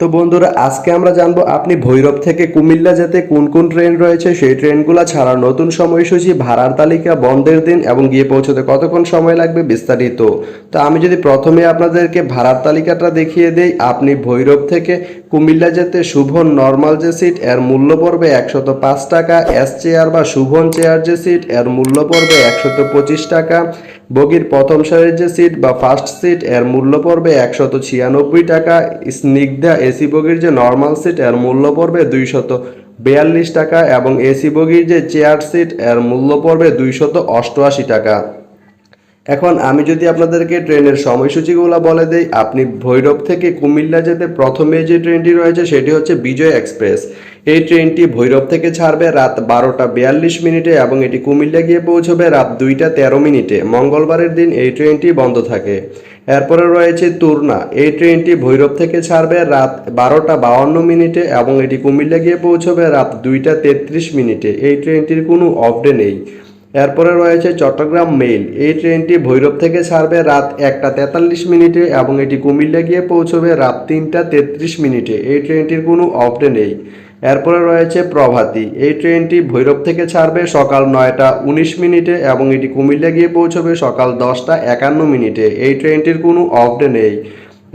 তো বন্ধুরা, আজকে আমরা জানব আপনি ভৈরব থেকে কুমিল্লা যেতে কোন কোন ট্রেন রয়েছে? সেই ট্রেনগুলো ছাড়া নতুন সময়সূচি, ভাড়ার তালিকা, বন্ধের দিন এবং গিয়ে পৌঁছতে কতক্ষণ সময় লাগবে বিস্তারিত। তো আমি যদি প্রথমে আপনাদেরকে ভাড়ার তালিকাটা দেখিয়ে দেই, আপনি ভৈরব থেকে কুমিল্লা যেতে শুভন নর্মাল যে সিট এর মূল্য পড়বে একশত পাঁচ টাকা। এস চেয়ার বা শুভন চেয়ার যে সিট এর মূল্য পড়বে একশত পঁচিশ টাকা। বগির প্রথম সারির যে সিট বা ফার্স্ট সিট এর মূল্য পড়বে একশত ছিয়ানব্বই টাকা। স্নিগ্ধা এসি বগির যে নর্মাল সিট এর মূল্য পড়বে দুইশত বিয়াল্লিশ টাকা এবং এসি বগির যে চেয়ার সিট এর মূল্য পড়বে দুইশত অষ্টআশি টাকা। এখন আমি যদি আপনাদেরকে ট্রেনের সময়সূচিগুলো বলে দেই, আপনি ভৈরব থেকে কুমিল্লা যেতে প্রথমে যে ট্রেনটি রয়েছে সেটি হচ্ছে বিজয় এক্সপ্রেস। এই ট্রেনটি ভৈরব থেকে ছাড়বে রাত বারোটা বিয়াল্লিশ মিনিটে এবং এটি কুমিল্লা গিয়ে পৌঁছবে রাত দুইটা তেরো মিনিটে। মঙ্গলবারের দিন এই ট্রেনটি বন্ধ থাকে। এরপরে রয়েছে তুরনা। এই ট্রেনটি ভৈরব থেকে ছাড়বে রাত বারোটা বাউন্ন মিনিটে এবং এটি কুমিল্লা গিয়ে পৌঁছবে রাত দুইটা তেত্রিশ মিনিটে। এই ট্রেনটির কোনো অফডে নেই। এরপরে রয়েছে চট্টগ্রাম মেইল। এই ট্রেনটি ভৈরব থেকে ছাড়বে রাত একটা তেতাল্লিশ মিনিটে এবং এটি কুমিল্লা গিয়ে পৌঁছবে রাত তিনটা তেত্রিশ মিনিটে। এই ট্রেনটির কোনো অফডে নেই। এরপরে রয়েছে প্রভাতী। এই ট্রেনটি ভৈরব থেকে ছাড়বে সকাল নয়টা উনিশ মিনিটে এবং এটি কুমিল্লা গিয়ে পৌঁছবে সকাল দশটা একান্ন মিনিটে। এই ট্রেনটির কোনো অফডে নেই।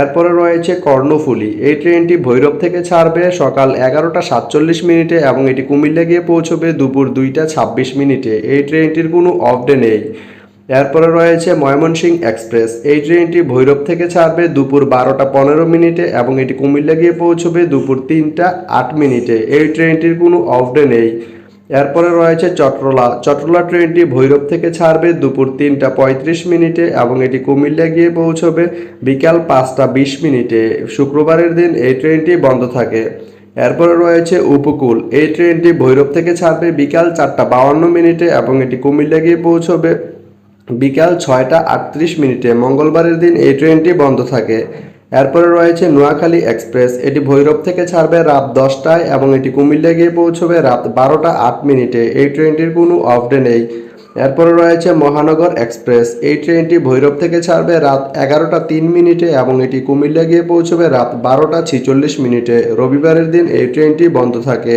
এরপরে রয়েছে কর্ণফুলী। এই ট্রেনটি ভৈরব থেকে ছাড়বে সকাল এগারোটা সাতচল্লিশ মিনিটে এবং এটি কুমিল্লা গিয়ে পৌঁছবে দুপুর দুইটা ছাব্বিশ মিনিটে। এই ট্রেনটির কোনো অফডে নেই। এরপরে রয়েছে ময়মনসিংহ এক্সপ্রেস। এই ট্রেনটি ভৈরব থেকে ছাড়বে দুপুর বারোটা পনেরো মিনিটে এবং এটি কুমিল্লা গিয়ে পৌঁছবে দুপুর তিনটা আট মিনিটে। এই ট্রেনটির কোনো অফডে নেই। এরপরে রয়েছে চট্রলা। চট্রলা ট্রেনটি ভৈরব থেকে ছাড়বে দুপুর তিনটা পঁয়ত্রিশ মিনিটে এবং এটি কুমিল্লা গিয়ে পৌঁছবে বিকাল পাঁচটা বিশ মিনিটে। শুক্রবারের দিন এই ট্রেনটি বন্ধ থাকে। এরপরে রয়েছে উপকূল। এই ট্রেনটি ভৈরব থেকে ছাড়বে বিকাল চারটা বাউন্ন মিনিটে এবং এটি কুমিল্লা গিয়ে পৌঁছবে বিকাল ছয়টা আটত্রিশ মিনিটে। মঙ্গলবারের দিন এই ট্রেনটি বন্ধ থাকে। এরপরে রয়েছে নোয়াখালী এক্সপ্রেস। এটি ভৈরব থেকে ছাড়বে রাত দশটায় এবং এটি কুমিল্লা গিয়ে পৌঁছবে রাত বারোটা আট মিনিটে। এই ট্রেনটির কোনো অফডে নেই। এরপরে রয়েছে মহানগর এক্সপ্রেস। এই ট্রেনটি ভৈরব থেকে ছাড়বে রাত এগারোটা তিন মিনিটে এবং এটি কুমিল্লা গিয়ে পৌঁছবে রাত বারোটা ছিচল্লিশ মিনিটে। রবিবারের দিন এই ট্রেনটি বন্ধ থাকে।